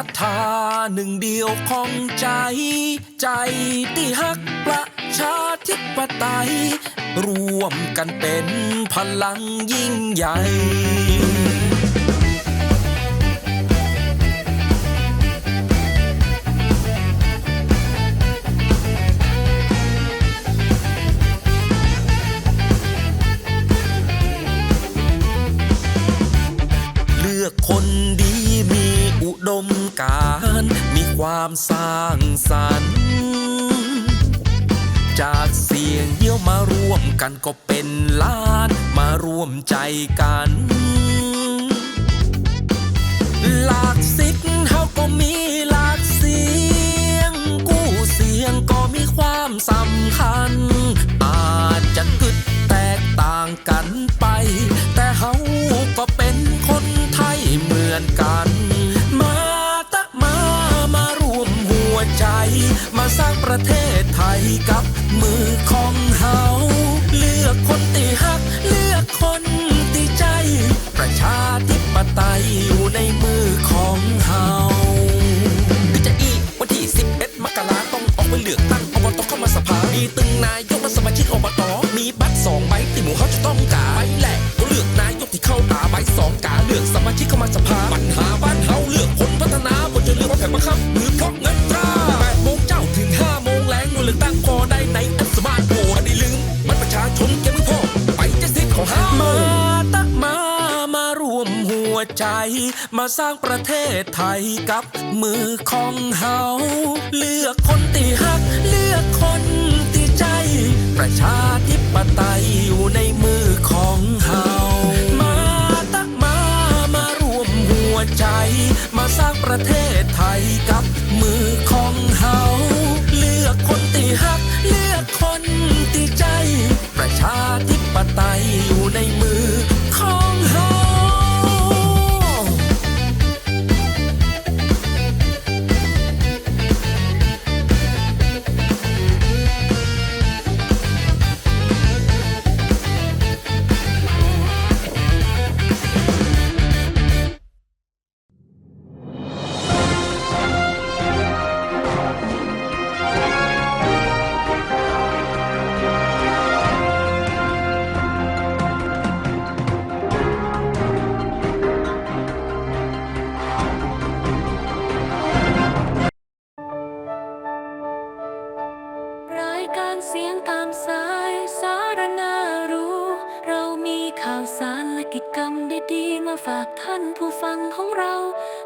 รัทธาหนึ่งเดียวของใจ ใจที่ฮักประชาธิปไตย ร่วมกันเป็นพลังยิ่งใหญ่ กันก็เป็นล้านมาร่วมใจกัน หลากสิทธิ์เฮาก็มีหลากเสียง กู้เสียงก็มีความสำคัญ วใจ มาสร้างประเทศไทยกับมือของเฮาเลือกคนตีฮัก เลือกคนตีใจ ประชาธิปไตยอยู่ในมือของเฮามาตะมา มารวมหัวใจ มาสร้างประเทศไทยกับมือของเฮาเลือกคนตีฮัก เลือกคนตีใจ ประชาธิปไตยอยู่ในมือ มาฝากท่านผู้ฟังของเรา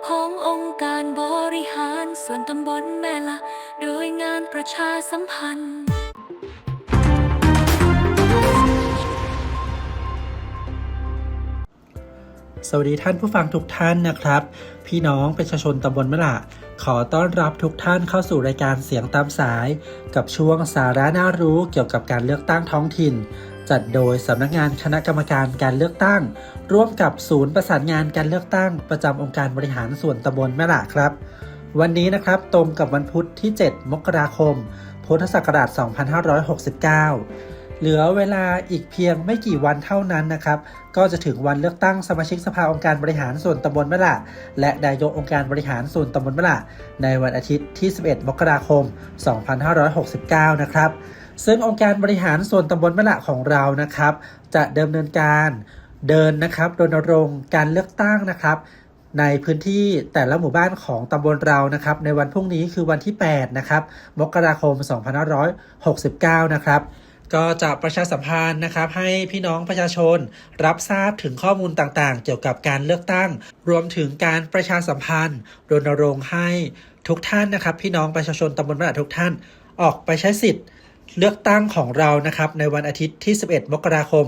ขององค์การบริหารส่วนตำบลแม่ละ โดยงานประชาสัมพันธ์ สวัสดีท่านผู้ฟังทุกท่านนะครับ พี่น้องประชาชนตำบลมะละขอต้อนรับทุกท่านเข้าสู่รายการเสียงตามสาย กับช่วงสาระน่ารู้เกี่ยวกับการเลือกตั้งท้องถิ่น จัดโดยสำนักงานคณะกรรมการการเลือกตั้ง ร่วมกับศูนย์ประสานงานการเลือกตั้ง ประจำองค์การบริหารส่วนตำบลแมะละครับ วันนี้นะครับตรงกับวันพุธที่ 7 มกราคม พุทธศักราช 2569 เหลือเวลาอีกเพียงไม่กี่วันเท่านั้นนะครับ ก็จะถึงวันเลือกตั้งสมาชิกสภาองค์การบริหารส่วนตำบลแมะละและนายกองค์การบริหารส่วนตำบลแมะละในวันอาทิตย์ที่ 11 มกราคม 2569 นะครับ ซึ่งองค์การบริหารส่วนตำบลมะละของเรานะครับ จะดำเนินการเดินนะครับรณรงค์การเลือกตั้งนะครับ ในพื้นที่แต่ละหมู่บ้านของตำบลเรานะครับ ในวันพรุ่งนี้คือวันที่ 8 นะครับ มกราคม 2569 นะครับก็จะประชาสัมพันธ์นะครับ ให้พี่น้องประชาชน รับทราบถึงข้อมูลต่างๆ เกี่ยวกับการเลือกตั้ง รวมถึงการประชาสัมพันธ์รณรงค์ให้ทุกท่านนะครับ พี่น้องประชาชนตำบลบ้านทุกท่าน ออกไปใช้สิทธิ์ เลือกตั้งของเรานะครับในวันอาทิตย์ที่ 11 มกราคม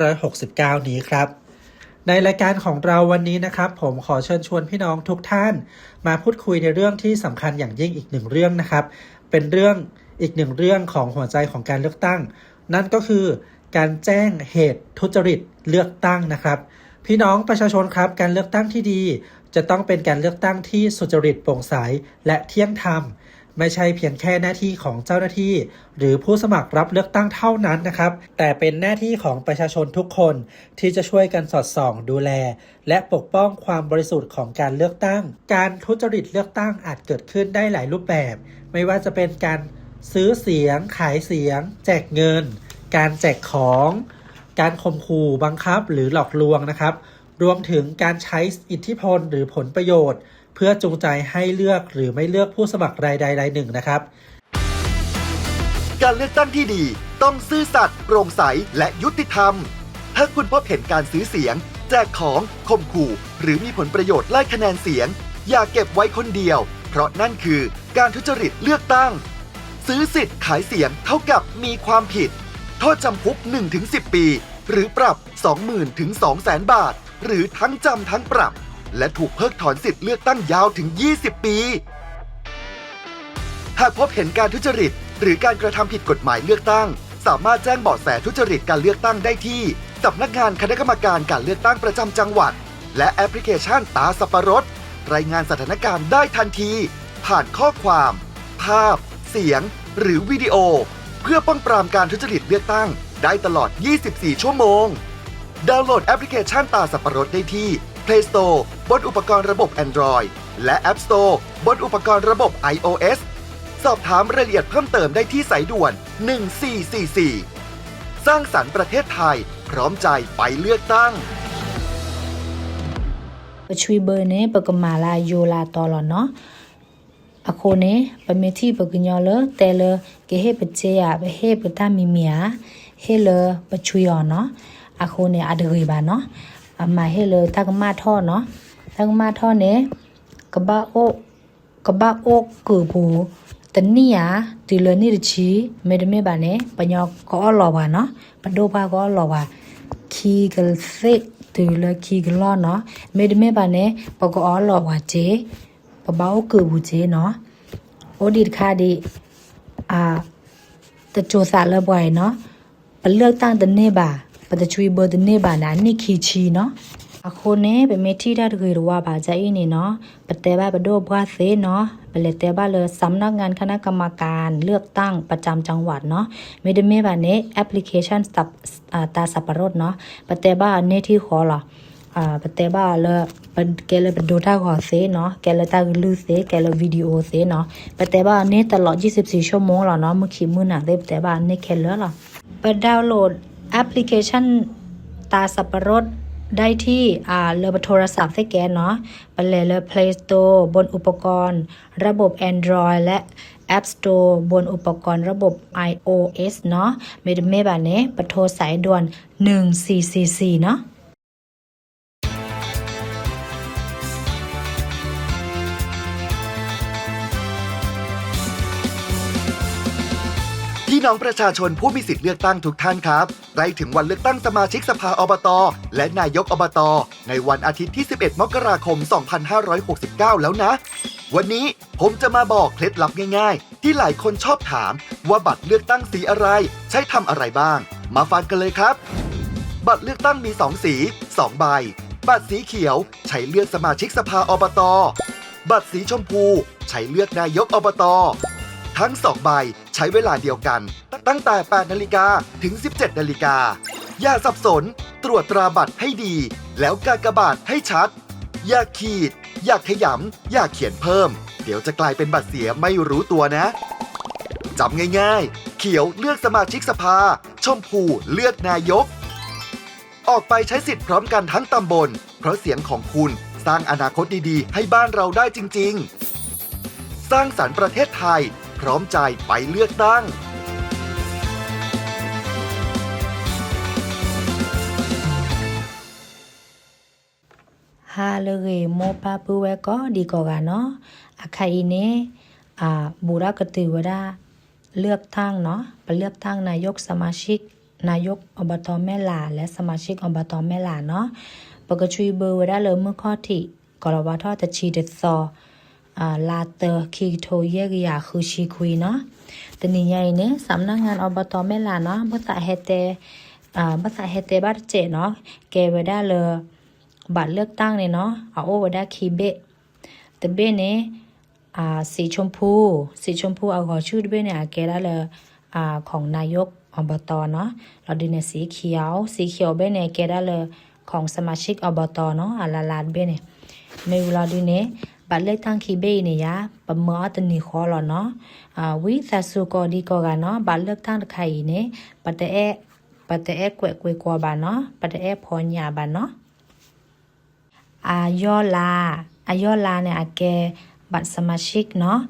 2569 นี้ครับ ในรายการของเราวันนี้นะครับ ผมขอเชิญชวนพี่น้องทุกท่าน มาพูดคุยในเรื่องที่สำคัญอย่างยิ่งอีกหนึ่งเรื่องนะครับ เป็นเรื่องอีกหนึ่งเรื่องของหัวใจของการเลือกตั้ง นั่นก็คือการแจ้งเหตุทุจริตเลือกตั้งนะครับ พี่น้องประชาชนครับ การเลือกตั้งที่ดี จะต้องเป็นการเลือกตั้งที่สุจริตโปร่งใสและเที่ยงธรรม ไม่ใช่เพียงแค่หน้าที่ของเจ้าหน้าที่ หรือผู้สมัครรับเลือกตั้งเท่านั้นนะครับ แต่เป็นหน้าที่ของประชาชนทุกคนที่จะช่วยกันสอดส่องดูแล และปกป้องความบริสุทธิ์ของการเลือกตั้ง การทุจริตเลือกตั้งอาจเกิดขึ้นได้หลายรูปแบบ ไม่ว่าจะเป็นการซื้อเสียง ขายเสียง แจกเงิน การแจกของ การข่มขู่บังคับหรือหลอกลวงนะครับ รวมถึงการใช้อิทธิพลหรือผลประโยชน์ พื่อจูงใจให้เลือกหรือไม่เลือกผู้สมัครรายใดรายหนึ่งนะครับ การเลือกตั้งที่ดีต้องซื่อสัตย์โปร่งใสและยุติธรรม ถ้าคุณพบเห็นการซื้อเสียง แจกของข่มขู่ หรือมีผลประโยชน์ไล่คะแนนเสียง อย่าเก็บไว้คนเดียว เพราะนั่นคือการทุจริตเลือกตั้ง ซื้อสิทธิ์ขายเสียงเท่ากับมีความผิด โทษจำคุก 1-10 ปี หรือปรับ 20,000ถึง200,000 บาท หรือทั้งจำทั้งปรับ และถูกเพิกถอนสิทธิ์เลือกตั้งยาวถึง 20 ปี หากพบเห็นการทุจริต หรือการกระทำผิดกฎหมายเลือกตั้ง สามารถแจ้งเบาะแสทุจริตการเลือกตั้งได้ที่สำนักงานคณะกรรมการการเลือกตั้งประจำจังหวัด และแอปพลิเคชันตาสับปะรด รายงานสถานการณ์ได้ทันที ผ่านข้อความ ภาพ เสียง หรือวิดีโอ เพื่อป้องปรามการทุจริตเลือกตั้ง ได้ตลอด 24 ชั่วโมง ดาวน์โหลดแอปพลิเคชันตาสับปะรดได้ที่ Play Store บนอุปกรณ์ระบบ Android และ App Store บนอุปกรณ์ระบบ iOS สอบถามรายละเอียดเพิ่มเติมได้ที่สายด่วน 1444 สร้างสรรค์ประเทศไทย พร้อมใจไปเลือกตั้งปชวีเบอร์เน่ปกมาลาโยลาตอลอนเนาะอะโคเน่ปเมที่ปกญอเลแต่เลเกเฮปเจยาปเฮปตามีเมียเฮเลปชวยอเนาะอะโคเน่อดรีบาเนาะมาเฮเลตากมาท่อเนาะ တကမထောနေကဘာအိုကဘာအိုကူဘူတနီယာဒီလနီချီမေဒမေပါနေပညောကောလောပါနော်ပဒိုပါကောလောပါခီဂလသိတူလခီဂလောနော်မေဒမေပါနေပကောလောဝါချေပဘောက်ကူဘူးချေနော်အိုဒီခါဒီအာတချိုစာလပွိုင်နော်ပလတ်တန်တနေပါပတချွေဘဒနေပါနာနိခီချီနော် အခုနေဗမေထီတာတကွေရဝပါကြအင်းနေနော်ပတဲဘဘဒိုဘွားသေးနော်ပလက်တဲဘလစำนักงานคณะกรรมการเลือกตั้งประจำจังหวัดเนาะไม่ได้ไม่บาเนแอปพลิเคชันสับอ่าตาสับปะรดเนาะปแต่บ้าเนที่ขอหรออ่าปแต่บ้าเลยปะแกเลยเป็นดูท่าขอเซเนาะแกเลยตาลูเซแกเลยวิดีโอเซเนาะปแต่บ้าเนตลอด 24 ชั่วโมงหรอเนาะเมื่อกี้มื้อหนักได้ปแต่บ้าเนแค่เหลือหรอไปดาวน์โหลดแอปพลิเคชัน ตาสับปะรด ได้ที่อ่าเลือโทรศัพท์ให้แกเนาะไปเลยเลย Play Store บนอุปกรณ์ ระบบ Android และ App Store บนอุปกรณ์ระบบ iOS เนาะเมดเมบาเนปะโทรสายด่วน 1444 เนาะ พี่น้องประชาชนผู้มีสิทธิ์เลือกตั้งทุกท่านครับใกล้ถึงวันเลือกตั้งสมาชิกสภาอบต และนายกอบต ในวันอาทิตย์ที่ 11 มกราคม 2569 แล้วนะ วันนี้ผมจะมาบอกเคล็ดลับง่าย ๆ ที่หลายคนชอบถาม ว่าบัตรเลือกตั้งสีอะไร ใช้ทำอะไรบ้าง มาฟังกันเลยครับ บัตรเลือกตั้งมี 2 สี 2 ใบ บัตรสีเขียว ใช้เลือกสมาชิกสภาอบต บัตรสีชมพู ใช้เลือกนายกอบต ทั้ง2ใบ ช้เวลาเดียวกัน ตั้งแต่ 8 นาฬิกาถึง 17 นาฬิกา อย่าสับสน ตรวจตราบัตรให้ดี แล้วกากบาทให้ชัด อย่าขีด อย่าขยำ อย่าเขียนเพิ่ม เดี๋ยวจะกลายเป็นบัตรเสียไม่รู้ตัวนะจำง่ายๆ เขียวเลือกสมาชิกสภา ชมพูเลือกนายก ออกไปใช้สิทธิ์พร้อมกันทั้งตำบล เพราะเสียงของคุณสร้างอนาคตดีๆ ให้บ้านเราได้จริง ๆ สร้างสรรค์ประเทศไทย พร้อมใจไปเลือกตั้งฮาเลยโมปาปูเวก็ดีกว่าเนาะอาคาอิเนอ่าบูรากตือวดาเลือกตั้งเนาะไปเลือกตั้งนายกสมาชิก นายกอบตแม่ลา และสมาชิกอบตแม่ลาเนาะปกชุยเบอร์วดาเลยเมื่อข้อที่กรวาทอจะชีเดซอ ลาเตอร์คีโทเยกยาคือชีคุยเนาะตนี้ใหญ่เนี่ยสำนักงานอบตแม่ลาเนาะภาษาเฮเตภาษาเฮเตบัตเจเนาะแกวดาเลยบัตรเลือกตั้งเนี่ยเนาะเอาโอวดาคีเบะแต่เบะเนี่ยสีชมพู สีชมพูเอาขอชื่อด้วยเนี่ยแกได้เลยอ่ของนายกอบตเนาะเราดูเนี่ยสีเขียว สีเขียวเบ้เนี่ยแกได้เลยของสมาชิกอบตเนาะอาลาลาดเบ้เนี่ยไม่เวลาดูเนี่ยบัตรอดีกอกันเนาะบัตรเลือกตั้งใครเนี่ย ပါလက်ထန်ခိဘေးနေရပမောတနီခေါ်လောနော်အဝိသဆုကောဒီကောကနော်ပါလက်ထန်တခိုင်နေပတဲ့ပတဲ့ကွယ်ကွယ်ကောပါနော်ပတဲ့ဖောညာပါနော်အာယောလာအယောလာနဲ့အကဲဘတ်စမရှိကနော်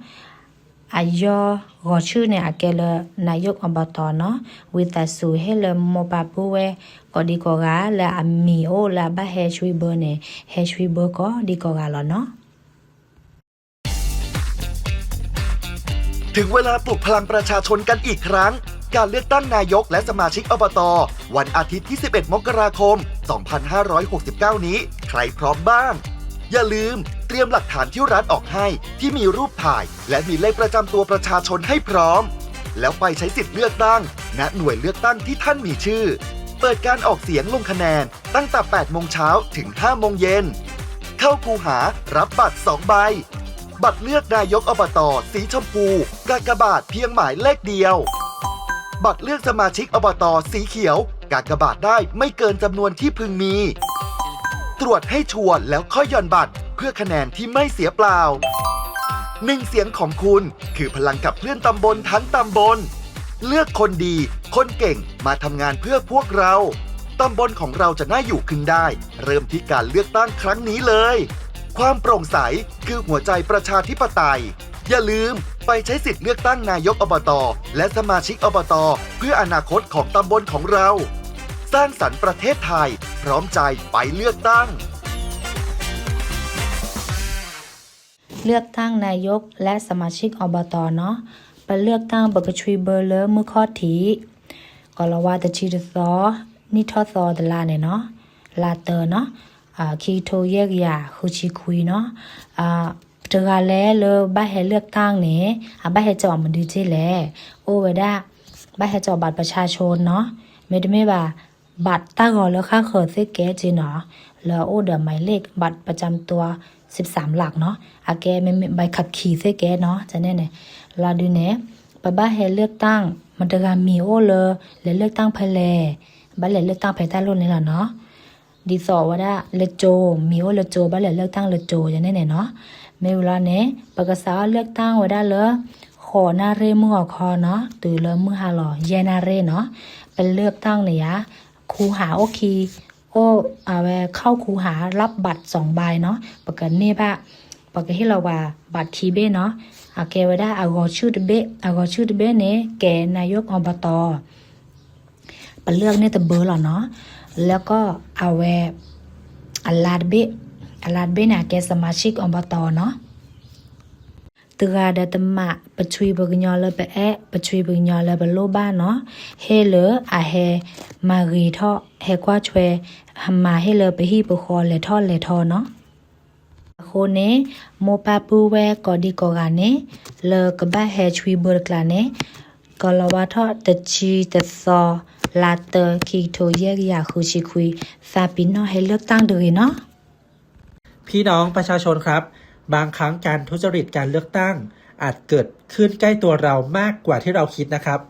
အယောရချုနဲ့အကဲလနာယုတ်အဘတော်နော်ဝီတဆူဟဲလမပပူဝဲကိုဒီကောကလာအမီအိုလာဘဟဲရွှေဘနဲ့ဟဲရွှေဘကောဒီကောကလောနော် ถึงเวลาปลุกพลังประชาชนกันอีกครั้ง การเลือกตั้งนายกและสมาชิกอบต วันอาทิตย์ที่ 11 มกราคม 2569 นี้ ใครพร้อมบ้าง อย่าลืมเตรียมหลักฐานที่รัฐออกให้ที่มีรูปถ่าย และมีเลขประจำตัวประชาชนให้พร้อม แล้วไปใช้สิทธิ์เลือกตั้งณหน่วยเลือกตั้งที่ท่านมีชื่อ เปิดการออกเสียงลงคะแนนตั้งแต่ 8 โมงเช้าถึง 5 โมงเย็น เข้าคูหารับบัตร 2 ใบ บัตรเลือกนายกอบตสีชมพูกากบาทเพียงหมายเลขเดียว บัตรเลือกสมาชิกอบตสีเขียว กากบาทได้ไม่เกินจำนวนที่พึงมี ตรวจให้ชัวร์แล้วค่อยหย่อนบัตรเพื่อคะแนนที่ไม่เสียเปล่าหนึ่งเสียงของคุณ คือพลังกับเคลื่อนตำบลทั้งตำบล เลือกคนดี คนเก่งมาทำงานเพื่อพวกเรา ตำบลของเราจะน่าอยู่ขึ้นได้ เริ่มที่การเลือกตั้งครั้งนี้เลย ความโปร่งใสคือหัวใจประชาธิปไตย อย่าลืมไปใช้สิทธิ์เลือกตั้งนายกอบตและสมาชิกอบตเพื่ออนาคตของตำบลของเรา สร้างสรรค์ประเทศไทย พร้อมใจไปเลือกตั้ง เลือกตั้งนายกและสมาชิกอบตเนาะไปเลือกตั้งบกชุยเบอร์เลอมือข้อทีก็ลว่าตะชีตซอนี่ทอซอตลาเนี่ยเนาะลาเตอเนาะ คีโทเยกยาฮูชิคุยเนาะเจอกาแล้วเลยบ้าเฮเลือกตั้งเนี่ยบ้าเฮจอมันดีที่แลโอเวด้าบ้าเฮจอบัตรประชาชนเนาะไม่ได้ไม่บ่าบัตรตั้งก่อแล้วค่าเขอซื้อแกจีเนาะแล้วโอเดี๋ยหมายเลขบัตรประจำตัว 13 หลักเนาะอาแกไม่ใบขับขี่ซื้อแกเนาะจะแน่เนี่ยลาดูเนี่ยปบ้าเฮเลือกตั้งมันจะการมีโอเลยแลเลือกตั้งเพลแลบ้าเหลเลือกตั้งภายใต้รุ่นนี่แหละเนาะ ดีสอว่าได้เลโจมีโอเลโจบ้านเลือกตั้งเลโจจะแน่เนี่ยเนาะไม่เวลาเนี่ยปกษาเลือกตั้งว่าได้เลยขอนาเรมือคอเนาะตื่นเลยมือหาหล่อเยนาเรเนาะเป็นเลือกตั้งเนี่ยะครูหาโอเคโอ้อาเวเข้าครูหารับบัตรสองใบเนาะปกตินี่ยปะปกติที่เราว่าบัตรทีเบ้เนาะเอาแกไว้ได้เอากอชื่อเดเบ้อากอชื่อเดเบ้เนี่ยแกนายกอบตเป็นเลือกเนี่ยแต่เบอร์หรอเนาะ แล้วก็เอาแวอัลลาดเบ้อัลลาดเบ้เนี่ยแกสมาชิกอบตเนาะ ตราดตมะปะชุยบกญอลปะแอะปะชุยบกญอลบโลบ้านเนาะเฮเลอะเฮมารีทอเฮกว่าชเวหมมาเฮเลปะฮีปะคอเลทอเลทอเนาะโคเนโมปาปูเวกอดีกอกาเนเลกบะเฮชุยเบอร์ก ลาเตอคีโทเยกยาคูชิคุยซาปินเนาะเฮเลือกตั้งด้วยเนาะพี่น้องประชาชนครับ บางครั้งการทุจริตการเลือกตั้ง อาจเกิดขึ้นใกล้ตัวเรามากกว่าที่เราคิดนะครับ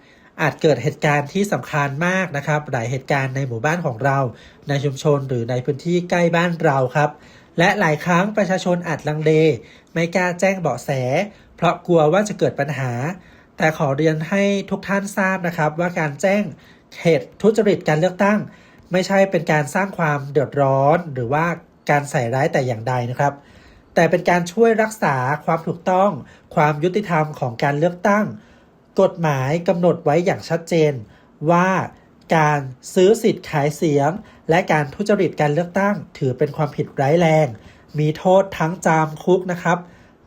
อาจเกิดเหตุการณ์ที่สำคัญมากนะครับ หลายเหตุการณ์ในหมู่บ้านของเรา ในชุมชนหรือในพื้นที่ใกล้บ้านเราครับ และหลายครั้งประชาชนอาจลังเลไม่กล้าแจ้งเบาะแส เพราะกลัวว่าจะเกิดปัญหาแต่ขอเรียนให้ทุกท่านทราบนะครับว่าการแจ้ง เหตุทุจริตการเลือกตั้ง ไม่ใช่เป็นการสร้างความเดือดร้อน หรือว่าการใส่ร้ายแต่อย่างใดนะครับ แต่เป็นการช่วยรักษาความถูกต้อง ความยุติธรรมของการเลือกตั้ง กฎหมายกำหนดไว้อย่างชัดเจน ว่าการซื้อสิทธิ์ขายเสียง และการทุจริตการเลือกตั้ง ถือเป็นความผิดร้ายแรง มีโทษทั้งจำคุกนะครับ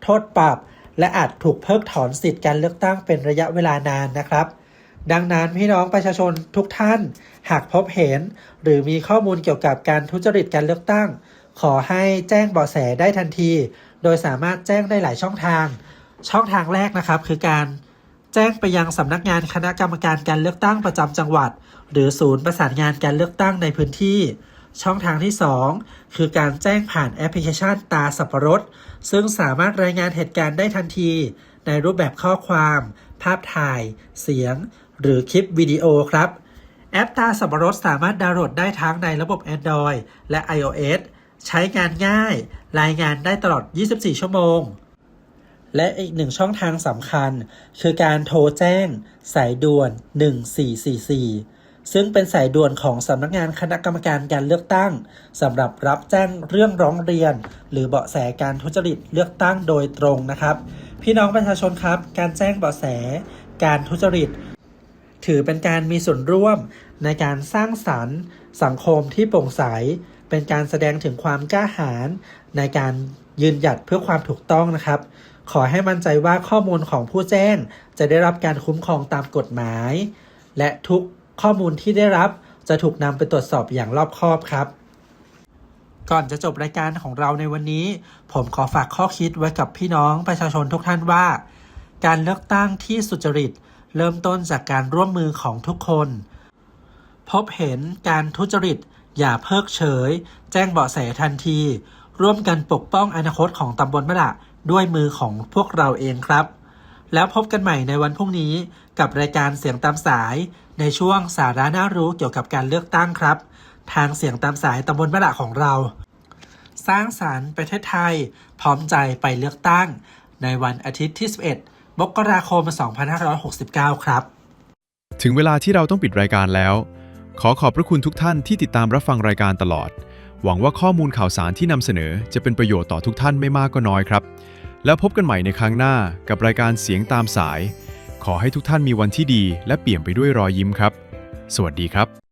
โทษปรับและอาจถูกเพิกถอนสิทธิ์การเลือกตั้งเป็นระยะเวลานานนะครับ ดังนั้นพี่น้องประชาชนทุกท่านหากพบเห็น หรือมีข้อมูลเกี่ยวกับการทุจริตการเลือกตั้ง ขอให้แจ้งเบาะแสได้ทันที โดยสามารถแจ้งได้หลายช่องทาง ช่องทางแรกนะครับ คือการแจ้งไปยังสำนักงานคณะกรรมการการเลือกตั้งประจำจังหวัด หรือศูนย์ประสานงานการเลือกตั้งในพื้นที่ ช่องทางที่ 2 คือการแจ้งผ่านแอปพลิเคชันตาสับปะรด ซึ่งสามารถรายงานเหตุการณ์ได้ทันที ในรูปแบบข้อความ ภาพถ่าย เสียง หรือคลิปวิดีโอครับ แอปตาสับปะรดสามารถดาวน์โหลดได้ทั้งในระบบ Android และ iOS ใช้งานง่าย รายงานได้ตลอด 24 ชั่วโมง และอีกหนึ่งช่องทางสำคัญ คือการโทรแจ้ง สายด่วน 1444 ซึ่งเป็นสายด่วนของสำนักงานคณะกรรมการการเลือกตั้งสำหรับรับแจ้งเรื่องร้องเรียน หรือเบาะแสการทุจริตเลือกตั้งโดยตรงนะครับ พี่น้องประชาชนครับ การแจ้งเบาะแส การทุจริต ถือเป็นการมีส่วนร่วมในการสร้างสรรค์ สังคมที่โปร่งใส เป็นการแสดงถึงความกล้าหาญในการยืนหยัดเพื่อความถูกต้องนะครับ ขอให้มั่นใจว่าข้อมูลของผู้แจ้ง จะได้รับการคุ้มครองตามกฎหมาย และทุกข้อมูลที่ได้รับจะถูกนำไปตรวจสอบอย่างรอบคอบครับ ก่อนจะจบรายการของเราในวันนี้ ผมขอฝากข้อคิดไว้กับพี่น้องประชาชนทุกท่านว่า การเลือกตั้งที่สุจริต เริ่มต้นจากการร่วมมือของทุกคน พบเห็นการทุจริต อย่าเพิกเฉย แจ้งเบาะแสทันที ร่วมกันปกป้องอนาคตของตำบลมะละด้วยมือของพวกเราเองครับ แล้วพบกันใหม่ในวันพรุ่งนี้กับรายการเสียงตามสาย ในช่วงสาระน่ารู้เกี่ยวกับการเลือกตั้งครับ ทางเสียงตามสายตำบลมะละของเรา สร้างสารรค์ประเทศไทย พร้อมใจไปเลือกตั้ง ในวันอาทิตย์ที่ 11 มกราคม 2569 ครับ ถึงเวลาที่เราต้องปิดรายการแล้ว ขอขอบพระคุณทุกท่านที่ติดตามรับฟังรายการตลอด หวังว่าข้อมูลข่าวสารที่นำเสนอจะเป็นประโยชน์ต่อทุกท่านไม่มากก็น้อยครับ แล้วพบกันใหม่ในครั้งหน้ากับรายการเสียงตามสาย ขอให้ทุกท่านมีวันที่ดี และเปี่ยมไปด้วยรอยยิ้มครับ สวัสดีครับ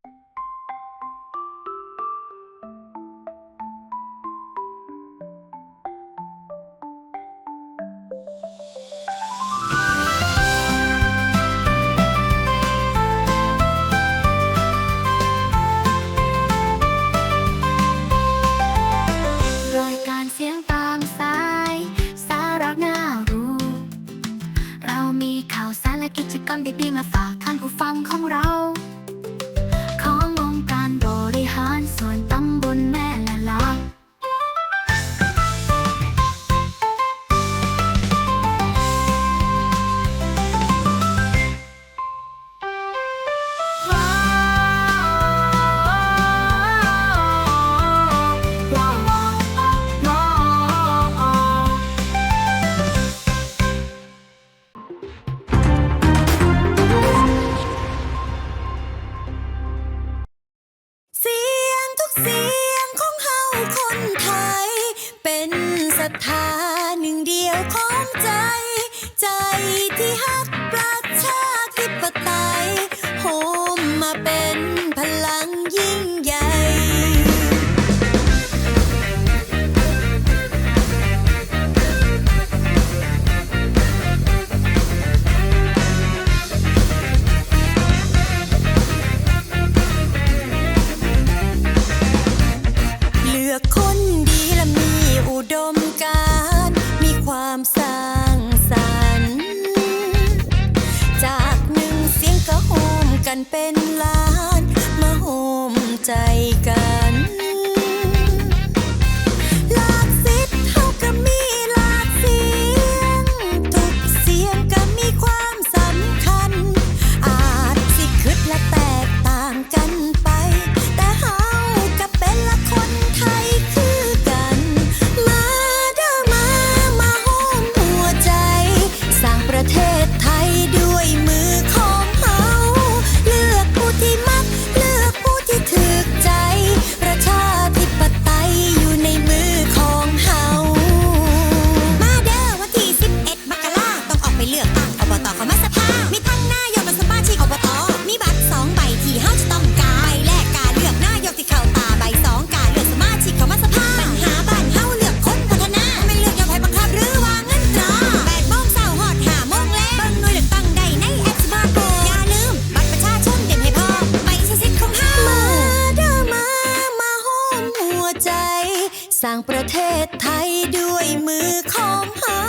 สร้างประเทศไทยด้วยมือของเฮา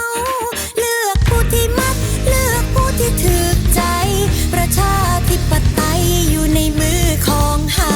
เลือกผู้ที่มัก เลือกผู้ที่ถือใจ ประชาธิปไตยอยู่ในมือของเฮา